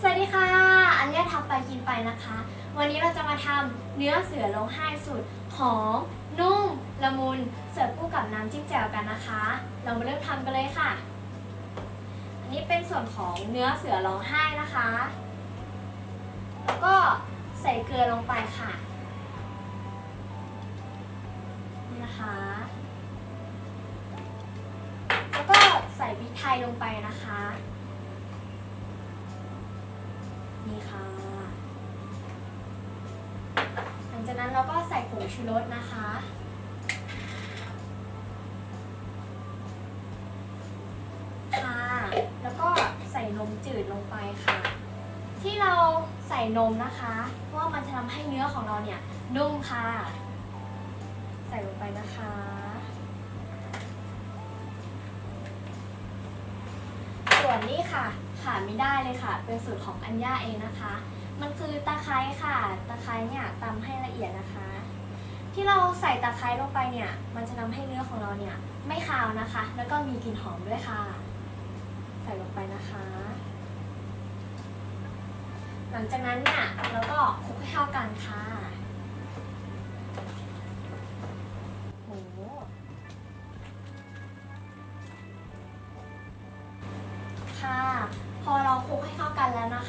สวัสดีค่ะ อันเนี้ยทำไปกินไปนะคะ วันนี้เราจะมาทำเนื้อเสือร้องไห้สุดหอมนุ่ม ละมุน เสิร์ฟคู่กับน้ำจิ้มแจ่วกันนะคะ เรามาเริ่มทำกันเลยค่ะ อันนี้เป็นส่วนของเนื้อเสือร้องไห้นะคะ แล้วก็ใส่เกลือลงไปค่ะ นี่นะคะ แล้วก็ใส่พริกไทยลงไปนะคะ นี่ค่ะ หลังจากนั้นเราก็ใส่ผงชูรสนะคะ ค่ะ แล้วก็ใส่นมจืดลงไปค่ะ ที่เราใส่นมนะคะ เพราะว่ามันจะทำให้เนื้อของเราเนี่ยนุ่มค่ะ ใส่ลงไปนะคะ ส่ วนนี้ค่ะขาดไม่ได้เลยค่ะ เป็นสูตรของอัญญาเองนะคะ มันคือตะไคร้ค่ะ ตะไคร้เนี่ยตำให้ละเอียดนะคะ ที่เราใส่ตะไคร้ลงไปเนี่ย มันจะทำให้เนื้อของเราเนี่ยไม่คาวนะคะ แล้วก็มีกลิ่นหอมด้วยค่ะ ใส่ลงไปนะคะ หลังจากนั้นเนี่ยเราก็คลุกให้เข้ากันค่ะ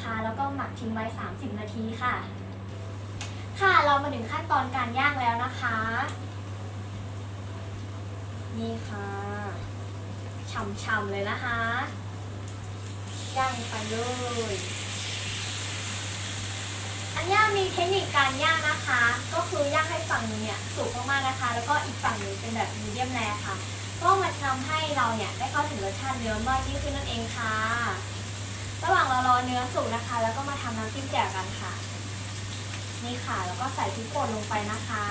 แล้วนะแล้วก็หมักทิ้งไว้ 30 นาทีค่ะ ค่ะเรามาถึงขั้นตอนการย่างแล้วนะคะ นี่ค่ะฉ่ำๆเลยนะคะ ย่างไปเลยอันย่างมีเทคนิคการย่างนะคะ ก็คือย่างให้ฝั่งนึงเนี่ยสุกมากๆนะคะ แล้วก็อีกฝั่งหนึงเป็นแบบมีเดียมแรค่ะ ก็มันทำให้เราเนี่ยได้เข้าถึงรสชาติเนื้อมากยิ่งขึ้นนั่นเองค่ะ ระหว่างเรารอเนื้อสุกนะคะ แล้วก็มาทำน้ำจิ้มแจ่วกันค่ะ นี่ค่ะ แล้วก็ใส่พริกป่นลงไปนะคะ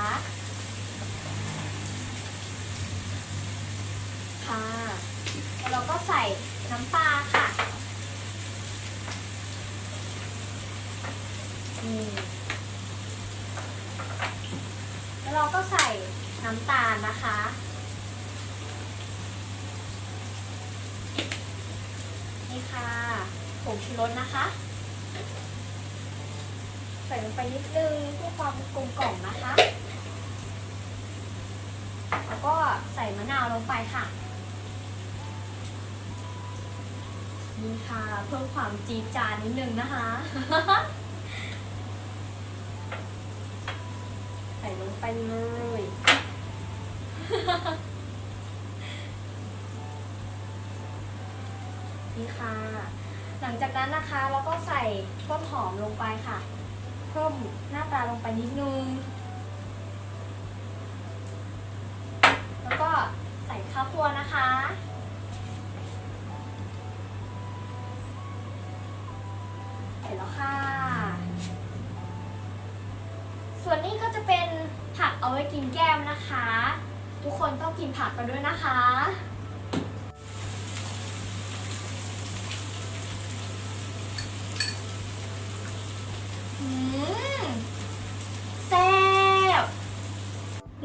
ค่ะ แล้วเราก็ใส่น้ำปลาค่ะแล้วเราก็ใส่น้ำตาลนะคะ นี่ค่ะ ผงชูรสนะคะ ใส่ลงไปนิดนึงเพื่อความกลมกล่อมนะคะ แล้วก็ใส่มะนาวลงไปค่ะนี่ค่ะเพิ่มความจี๊ดจานนิดนึงนะคะ ใส่ลงไปเลยนี่ค่ะ หลังจากนั้นนะคะเราก็ใส่ต้นหอมลงไปค่ะเพิ่มหน้าตาลงไปนิดนึง แล้วก็ใส่ข้าวคั่วนะคะ เสร็จแล้วค่ะ ส่วนนี้ก็จะเป็นผักเอาไว้กินแก้มนะคะ ทุกคนต้องกินผักกันด้วยนะคะ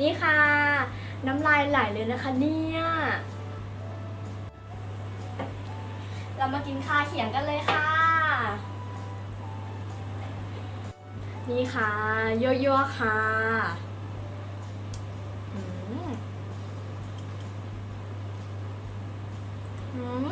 นี่ค่ะ น้ำลายไหลเลยนะคะเนี่ย เรามากินคาเขียงกันเลยค่ะ นี่ค่ะยั่วๆค่ะอืม